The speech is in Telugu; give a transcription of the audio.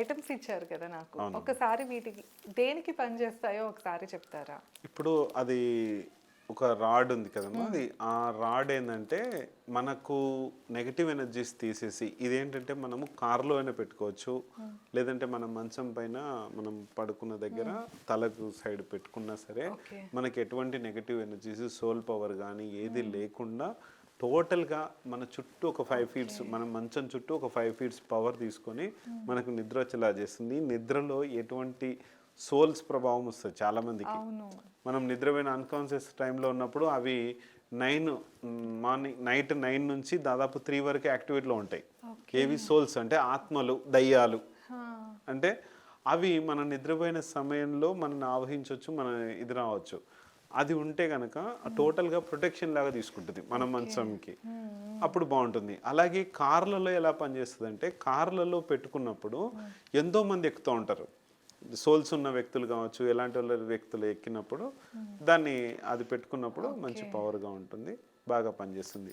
ఐటమ్స్ ఇచ్చారు కదా నాకు. ఒకసారి వీటికి దేనికి పని చేస్తాయో ఒకసారి చెప్తారా? ఇప్పుడు అది ఒక రాడ్ ఉంది కదమ్మా. అది ఆ రాడ్ ఏంటంటే మనకు నెగటివ్ ఎనర్జీస్ తీసేసి ఇదేంటంటే మనము కార్లో అయినా పెట్టుకోవచ్చు. లేదంటే మనం మంచం పైన మనం పడుకున్న దగ్గర తలకు సైడ్ పెట్టుకున్నా సరే మనకి ఎటువంటి నెగటివ్ ఎనర్జీస్ సోల్ పవర్ కానీ ఏది లేకుండా టోటల్గా మన చుట్టూ ఒక ఫైవ్ ఫీట్స్ మనం మంచం చుట్టూ ఒక ఫైవ్ ఫీట్స్ పవర్ తీసుకొని మనకు నిద్ర వచ్చేలా చేస్తుంది. నిద్రలో ఎటువంటి సోల్స్ ప్రభావం వస్తుంది చాలా మందికి అవును. మనం నిద్రపోయిన అన్కాన్షియస్ టైంలో ఉన్నప్పుడు అవి నైన్ మార్నింగ్ నైట్ నైన్ నుంచి దాదాపు త్రీ వరకు యాక్టివేట్లో ఉంటాయి. ఏవి సోల్స్ అంటే ఆత్మలు దయ్యాలు. అంటే అవి మనం నిద్రపోయిన సమయంలో మనల్ని ఆవహించవచ్చు మన ఇది రావచ్చు. అది ఉంటే కనుక టోటల్గా ప్రొటెక్షన్ లాగా తీసుకుంటుంది మన మంచంకి. అప్పుడు బాగుంటుంది. అలాగే కార్లలో ఎలా పనిచేస్తుంది అంటే కార్లలో పెట్టుకున్నప్పుడు ఎంతో మంది ఎక్కుతూ ఉంటారు. సోల్స్ ఉన్న వ్యక్తులు కావచ్చు ఎలాంటి వాళ్ళ వ్యక్తులు ఎక్కినప్పుడు దాన్ని అది పెట్టుకున్నప్పుడు మంచి పవర్గా ఉంటుంది బాగా పనిచేస్తుంది.